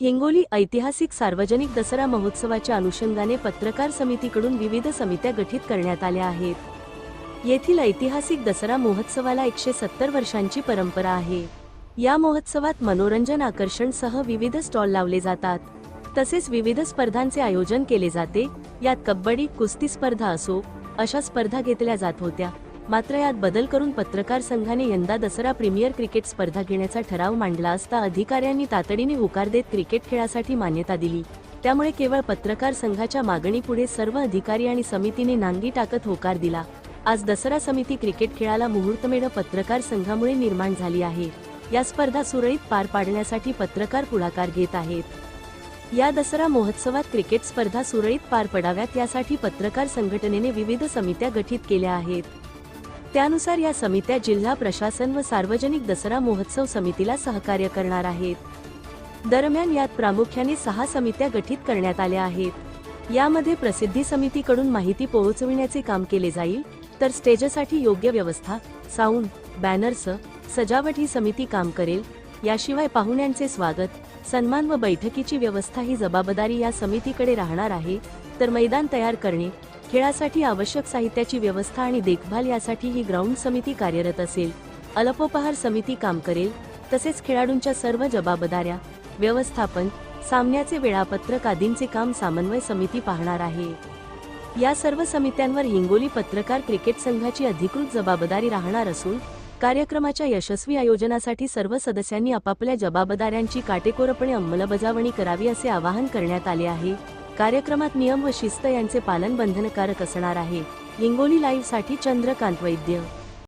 हिंगोली ऐतिहासिक सार्वजनिक दसरा महोत्सवाच्या अनुषंगाने पत्रकार समितीकडून विविध समित्या गठीत करण्यात आल्या आहेत. येथील ऐतिहासिक दसरा महोत्सवाला एकशे सत्तर वर्षांची परंपरा आहे. या महोत्सवात मनोरंजन आकर्षणसह विविध स्टॉल लावले जातात. तसेच विविध स्पर्धांचे आयोजन केले जाते. यात कबड्डी कुस्ती स्पर्धा असो अशा स्पर्धा घेतल्या जात होत्या. मात्र यात बदल करून पत्रकार संघाने यंदा दसरा प्रीमियर क्रिकेट स्पर्धा घेण्याचा ठराव मांडला असता अधिकाऱ्यांनी तातडीने होकार देत क्रिकेट खेळासाठी मान्यता दिली. त्यामुळे केवळ पत्रकार संघाच्या मागणीपुढे सर्व अधिकारी आणि समितीने नांगी टाकत होकार दिला. आज दसरा समिती क्रिकेट खेळाला मुहूर्तमेढ पत्रकार संघामुळे निर्माण झाली आहे. या स्पर्धा सुरळीत पार पाडण्यासाठी पत्रकार पुढाकार घेत आहेत. या दसरा महोत्सवात क्रिकेट स्पर्धा सुरळीत पार पडाव्यात यासाठी पत्रकार संघटनेने विविध समित्या गठीत केल्या आहेत. त्यानुसार या समित्या जिल्हा प्रशासन व सार्वजनिक दसरा महोत्सव समितीला सहकार्य करणार आहेत. दरम्यान यात प्रामुख्याने सहा समित्या गठीत करण्यात आल्या आहेत. यामध्ये प्रसिद्धी समितीकडून माहिती पोहोचविण्याचे काम केले जाईल तर स्टेजसाठी योग्य व्यवस्था साऊंड बॅनर्स सजावट ही समिती काम करेल. याशिवाय पाहुण्यांचे स्वागत सन्मान व बैठकीची व्यवस्था ही जबाबदारी या समितीकडे राहणार आहे तर मैदान तयार करणे खेळासाठी आवश्यक साहित्याची व्यवस्था आणि देखभाल यासाठी ही ग्राउंड समिती कार्यरत असेल. अल्पोपहार समिती काम करेल तसेच खेळाडूंच्या सर्व जबाबदाऱ्या व्यवस्थापन सामन्याचे वेळापत्रक आदींचे काम समन्वय समिती पाहणार आहे. या सर्व समित्यांवर हिंगोली पत्रकार क्रिकेट संघाची अधिकृत जबाबदारी राहणार असून कार्यक्रमाच्या यशस्वी आयोजनासाठी सर्व सदस्यांनी आपापल्या जबाबदाऱ्यांची काटेकोरपणे अंमलबजावणी करावी असे आवाहन करण्यात आले आहे. कार्यक्रमात नियम व शिस्त यांचे पालन बंधनकारक असणार आहे. हिंगोली लाईव्हसाठी चंद्रकांत वैद्य